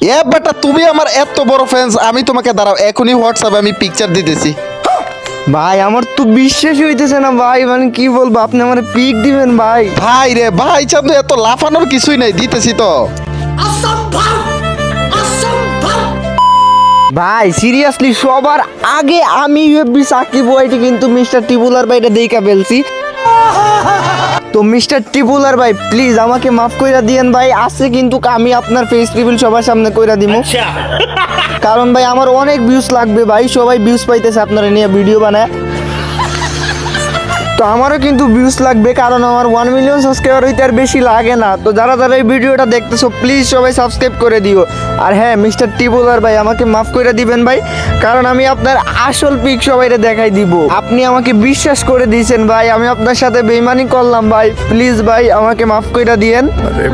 এ বেটা তুমি আমার এত বড় ফ্যান্স আমি তোমাকে দাঁড়াও এখনই হোয়াটসঅ্যাপে আমি পিকচার দিতেছি। ভাই আমার তো বিশ্বাসই হইতেছে না ভাই মানে কি বলব আপনি আমার পিক দিবেন ভাই। ভাই রে ভাই চান্দু এত লাফানোর কিছুই নাই দিতেছি তো। ভাই সিরিয়াসলি সবার আগে আমি ইউএফবি সাকিব ওয়াইটি কিন্তু মিস্টার টিবুলার ভাইটা দেখা ফেলছি। তো মিস্টার টিবুলার ভাই প্লিজ আমাকে মাফ কইরা দিয়েন ভাই। আজকে কিন্তু আমি আপনার ফেস রিভিল সবার সামনে কইরা দিব কারণ ভাই আমার অনেক ভিউজ লাগবে ভাই। সবাই ভিউজ পাইতেছে আপনারা নিয়ে ভিডিও বানায়। তো আমারও কিন্তু ভিউজ লাগবে কারণ আমার ওয়ান মিলিয়ন সাবস্ক্রাইবার হইতে আর বেশি লাগে না। তো যারা যারা এই ভিডিওটা দেখতেছো প্লিজ সবাই সাবস্ক্রাইব করে দিও। আর হ্যাঁ মিস্টার টিবুলার ভাই আমাকে মাফ করে দিবেন ভাই কারণ আমি আপনার আসল পিক সবাইরে দেখাই দিব। আপনি আমাকে বিশ্বাস করে দিয়েছেন ভাই আমি আপনার সাথে বেইমানি করলাম ভাই প্লিজ ভাই আমাকে মাফ করে দিয়েন। আরে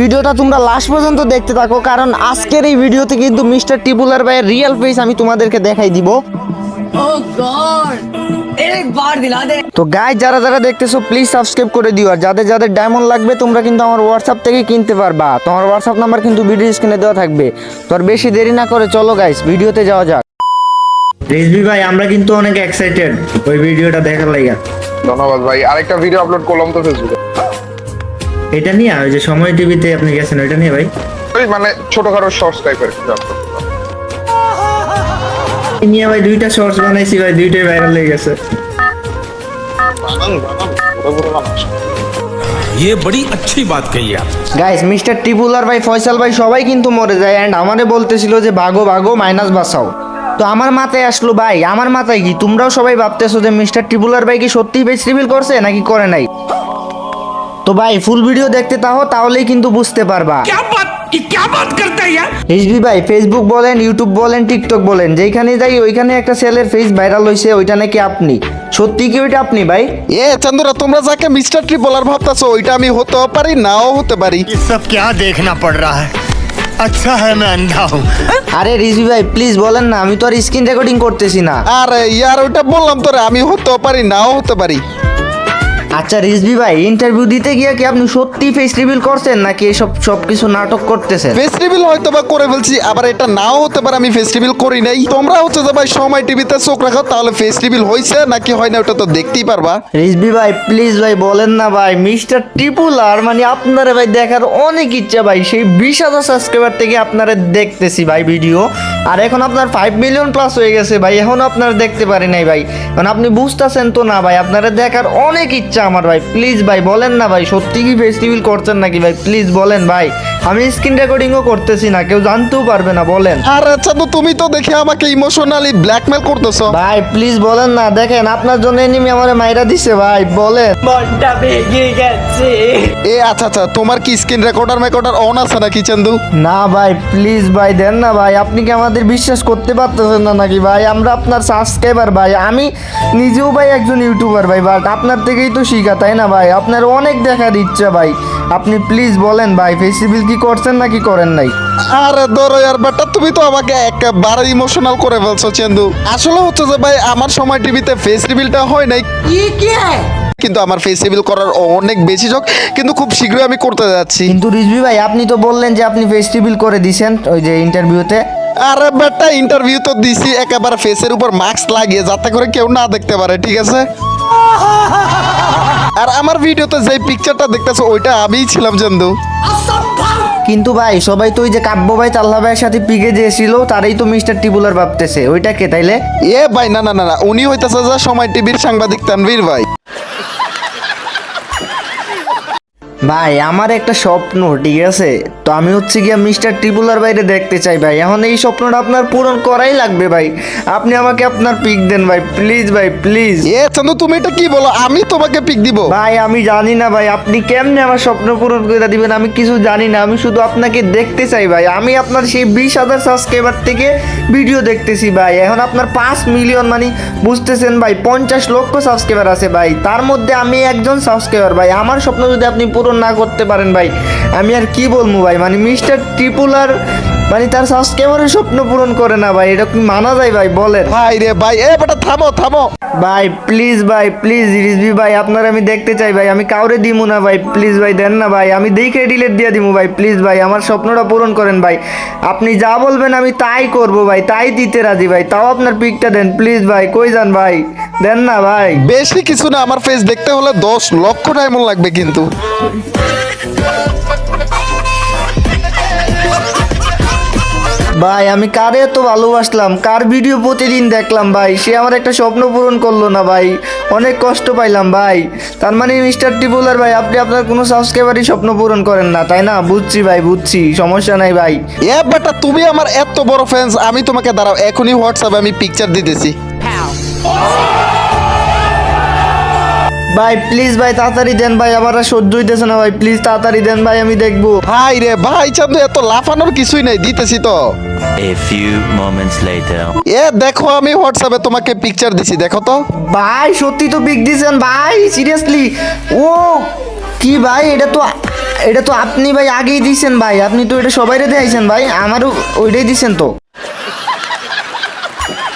ভিডিওটা তোমরা লাস্ট পর্যন্ত দেখতে থাকো কারণ আজকের এই ভিডিওতে কিন্তু মিস্টার টিবুলার ভাইয়ের রিয়েল ফেস আমি তোমাদেরকে দেখাই দিব। oh ও গড তো গায়ে যারা যারা দেখতেছো প্লিজ সাবস্ক্রাইব করে দিও। আর যাদের যাদের ডায়মন্ড লাগবে তোমরা কিন্তু আমার হোয়াটসঅ্যাপ থেকে কিনতে পারবা। তোমার হোয়াটসঅ্যাপ নাম্বার কিন্তু ভিডিও স্ক্রিনে দেওয়া থাকবে। তো আর বেশি দেরি না করে চলো গাইস ভিডিওতে যাওয়া যাক। রেজবি ভাই আমরা কিন্তু অনেক এক্সাইটেড ওই ভিডিওটা দেখার লাগা ধন্যবাদ ভাই। আরেকটা ভিডিও আপলোড করলাম তো ফেসবুকে এটা নিয়ে ওই যে সময় টিভিতে আপনি গেছেন ওইটা নিয়ে ভাই। ওই মানে ছোটখাটো শর্টস টাইপের নিয়ে ভাই দুইটা শর্টস বানাইছি ভাই দুইটাই ভাইরাল হয়ে গেছে ये बड़ी अच्छी बात कही आप গাইস মিস্টার টিপুলার ভাই ফয়সাল ভাই সবাই কিন্তু মরে যায় অ্যান্ড আমারে বলতেছিল যে ভাগো ভাগো মাইনাস বাঁচাও তো আমার মাথায় আসলো ভাই আমার মাথায় কি তোমরাও সবাই ভাবতেছো যে মিস্টার টিপুলার ভাই কি সত্যিই বেশ রিভিল করছে নাকি করে নাই তো ভাই ফুল ভিডিও দেখতে তাহো তাহলেই কিন্তু বুঝতে পারবা क्या बात ये क्या बात करता है यार রিজভি ভাই ফেসবুক বলেন ইউটিউব বলেন টিকটক বলেন যেখানে যাই ওইখানে একটা ছেলের ফেস ভাইরাল হয়েছে ওইটা নাকি আপনি সত্যি কি ওইটা আপনি ভাই এ চান্দুরা তোমরা যাকে মিস্টার ট্রিপলার ভাবতাছো ওইটা আমি হতেও পারি নাও হতে পারি ये सब क्या देखना पड़ रहा है अच्छा है मैं अंधा हूँ আরে রিজভি ভাই প্লিজ বলেন না আমি তো আর স্ক্রিন রেকর্ডিং করতেছি না আরে ইয়ার ওইটা বললাম তোরে আমি হতেও পারি নাও হতে পারি আচ্ছা রিজভি ভাই ইন্টারভিউ দিতে গিয়ে কি আপনি সত্যি ফেস রিভিল করছেন নাকি এসব সব কিছু নাটক করতেছেন? ফেস্টিভ্যাল হয়তো বা করে ফেলছি আবার এটা নাও হতে পারে আমি ফেস্টিভ্যাল করি নাই। তোমরা হচ্ছে যে ভাই সময় টিভিতে চোখ রাখো তাহলে ফেস্টিভ্যাল হয়েছে নাকি হয় না ওটা তো দেখতেই পারবা। রিজভি ভাই প্লিজ ভাই বলেন না ভাই মিস্টার টিপুলার মানে আপনারে ভাই দেখার অনেক ইচ্ছা ভাই সেই বিশ হাজার সাবস্ক্রাইবার থেকে আপনারা দেখতেছি ভাই ভিডিও আর এখন আপনার ফাইভ মিলিয়ন প্লাস হয়ে গেছে ভাই এখন আপনারা দেখতে পারি নাই ভাই। কারণ আপনি বুঝতেছেন তো না ভাই আপনারা দেখার অনেক ইচ্ছা আমার ভাই। প্লিজ ভাই বলেন না ভাই সত্যি কি ফেস্টিভ্যাল করছেন নাকি ভাই? প্লিজ বলেন ভাই। আমি স্ক্রিন রেকর্ডিংও করতেছি না কেউ জানতেও পারবে না বলেন। আর আচ্ছা তো তুমি তো দেখে আমাকে ইমোশনালি ব্ল্যাকমেল করতেছো। ভাই প্লিজ বলেন না দেখেন আপনার জন্য এনিমি আমার মাইরা দিছে ভাই বলেন। মনটা ভেঙে গেছে। এ আচ্ছা আচ্ছা তোমার কি স্ক্রিন রেকর্ডার মেকর্ডার অন আছে নাকি চান্দু? না ভাই প্লিজ ভাই দেন না ভাই আপনি কি আমাদের বিশ্বাস করতে পারতেছেন না নাকি ভাই? আমরা আপনার সাবস্ক্রাইবার ভাই আমি নিজেও ভাই একজন ইউটিউবার ভাই বাট আপনার থেকেই তো শিখা তাই না ভাই? আপনার অনেক দেখার ইচ্ছা ভাই। আপনি প্লিজ বলেন ভাই ফেস্টিভ্যাল কি করছেন নাকি করেন নাই? আরে ধরো আর বেটা তুমি তো আমাকে একবারে ইমোশনাল করে ফেলছো চেন্দু। আসলে হচ্ছে যে ভাই আমার সময় টিভিতে ফেস্টিভ্যালটা হয় নাই। কি কি? কিন্তু আমার ফেস্টিভ্যাল করার অনেক বেশি শখ কিন্তু খুব শীঘ্রই আমি করতে যাচ্ছি। কিন্তু রিজভি ভাই আপনি তো বললেন যে আপনি ফেস্টিভ্যাল করে দিছেন ওই যে ইন্টারভিউতে আরে বেটা ইন্টারভিউ তো দিছি একেবারে ফেসের উপর মাস্ক লাগিয়ে যাতে করে কেউ না দেখতে পারে ঠিক আছে? আর আমার ভিডিওতে যে পিকচারটা দেখতেছো ওইটা আমিই ছিলাম চন্দু। কিন্তু ভাই সবাই তো ওই যে কাব্য ভাই চাল্লা ভাইয়ের সাথে পিকে যেছিল তারাই তো মিস্টার টিবুলার ভাবতেছে। ওইটা কে তাইলে? এ ভাই না না না না উনি হইতেছে যা সময় টিভির সাংবাদিক তানভীর ভাই। ভাই আমার একটা স্বপ্ন ঠিক আছে? তো আমি হচ্ছে গিয়া মিস্টার টিপুলার বাইরে দেখতে চাই ভাই। এখন এই স্বপ্নটা আপনার পূরণ করাই লাগবে ভাই। আপনি আমাকে আপনার পিক দেন ভাই প্লিজ ভাই প্লিজ এ চন্দু তুমি এটা কি বলো? আমি তোমাকে পিক দিব। ভাই আমি জানি না ভাই আপনি কেমনে আমার স্বপ্ন পূরণ করে দিবেন? আমি কিছু জানি না আমি শুধু আপনাকে দেখতে চাই ভাই। আমি আপনার সেই বিশ হাজার সাবস্ক্রাইবার থেকে ভিডিও দেখতেছি ভাই। এখন আপনার পাঁচ মিলিয়ন মানে বুঝতেছেন ভাই পঞ্চাশ লক্ষ সাবস্ক্রাইবার আছে ভাই। তার মধ্যে আমি একজন সাবস্ক্রাইবার ভাই। আমার স্বপ্ন যদি আপনি পূরণ না করতে পারেন ভাই। আমি আর কি বলব ভাই? মানে মিস্টার ত্রিপুলার মানে তার সাবস্ক্রাইবারের স্বপ্ন পূরণ করে না ভাই? এটা কি মানা যায় ভাই? বলেন। ভাই রে ভাই এ বেটা থামো থামো। ভাই প্লিজ ভাই প্লিজ রিজবি ভাই আপনার আমি দেখতে চাই ভাই। আমি কাউরে দিমু না ভাই প্লিজ ভাই দেন না ভাই। আমি দেখে ডিলেট দিয়ে দিমু ভাই প্লিজ ভাই। আমার স্বপ্নটা পূরণ করেন ভাই। আপনি যা বলবেন আমি তাই করব ভাই তাই দিতে রাজি ভাই। তাও আপনার পিকটা দেন প্লিজ ভাই। কই যান ভাই? দেন না ভাই। বেশি কিছু না আমার ফেস দেখতে হলে দশ লক্ষ ডায়মন্ড লাগবে কিন্তু। ভাই আমি কারে এত ভালোবাসলাম? কার ভিডিও প্রতিদিন দেখলাম ভাই? সে আমার একটা স্বপ্ন পূরণ করল না ভাই। অনেক কষ্ট পাইলাম ভাই। তার মানে মিস্টার টিপুলার ভাই আপনি আপনার কোনো সাবস্ক্রাইবারই স্বপ্ন পূরণ করেন না তাই না? বুঝছি ভাই বুঝছি সমস্যা নাই ভাই। এ বেটা তুমি আমার এত বড় ফ্যান্স আমি তোমাকে দাঁড়াও এখনই হোয়াটসঅ্যাপে আমি পিকচার দিতেছি। ভাই প্লিজ ভাই তাড়াতাড়ি দেন ভাই আমার আর সহ্য হইতেছে না ভাই প্লিজ তাড়াতাড়ি দেন ভাই আমি দেখব। ভাই রে ভাই চান্দু এত লাফানোর কিছুই নাই দিতেছি তো। A few moments later. এ দেখো আমি হোয়াটসঅ্যাপে তোমাকে পিকচার দিছি দেখো তো। ভাই সত্যি তো পিক দিয়েছেন ভাই সিরিয়াসলি ও কি ভাই এটা তো এটা তো আপনি ভাই আগেই দিয়েছেন ভাই আপনি তো এটা সবাইরে দেখাইছেন ভাই আমারও ওইটাই দিয়েছেন তো।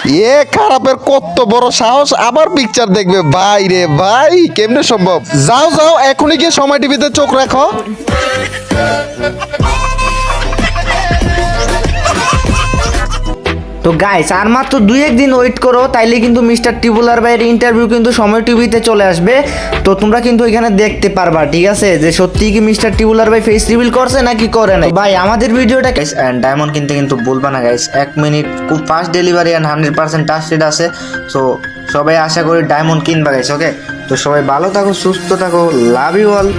এ খারাপের কত বড় সাহস, আবার পিকচার দেখবে। ভাই রে ভাই, কেমনে সম্ভব? যাও যাও, এখনই গিয়ে সময় টিভিতে চোখ রাখো। তো গাইস আর মাত্র দুই একদিন ওয়েট করো, তাইলে কিন্তু মিস্টার টিবুলার ভাইয়ের ইন্টারভিউ কিন্তু সময় টিভিতে চলে আসবে। তো তোমরা কিন্তু এখানে দেখতে পারবা, ঠিক আছে? যে সত্যি কি মিস্টার টিবুলার ভাই ফেস রিভিল করছে নাকি করে না ভাই, আমাদের ভিডিওটা গাইস এন্ড ডায়মন্ড কিনতে কিন্তু বলবা না গাইস এক মিনিট খুব fast delivery and hundred percent trusted আছে। সো সবাই আশা করি ডায়মন্ড কিনবা গাইস ওকে তো সবাই ভালো থাকো, সুস্থ থাকো লাভ ইউ অল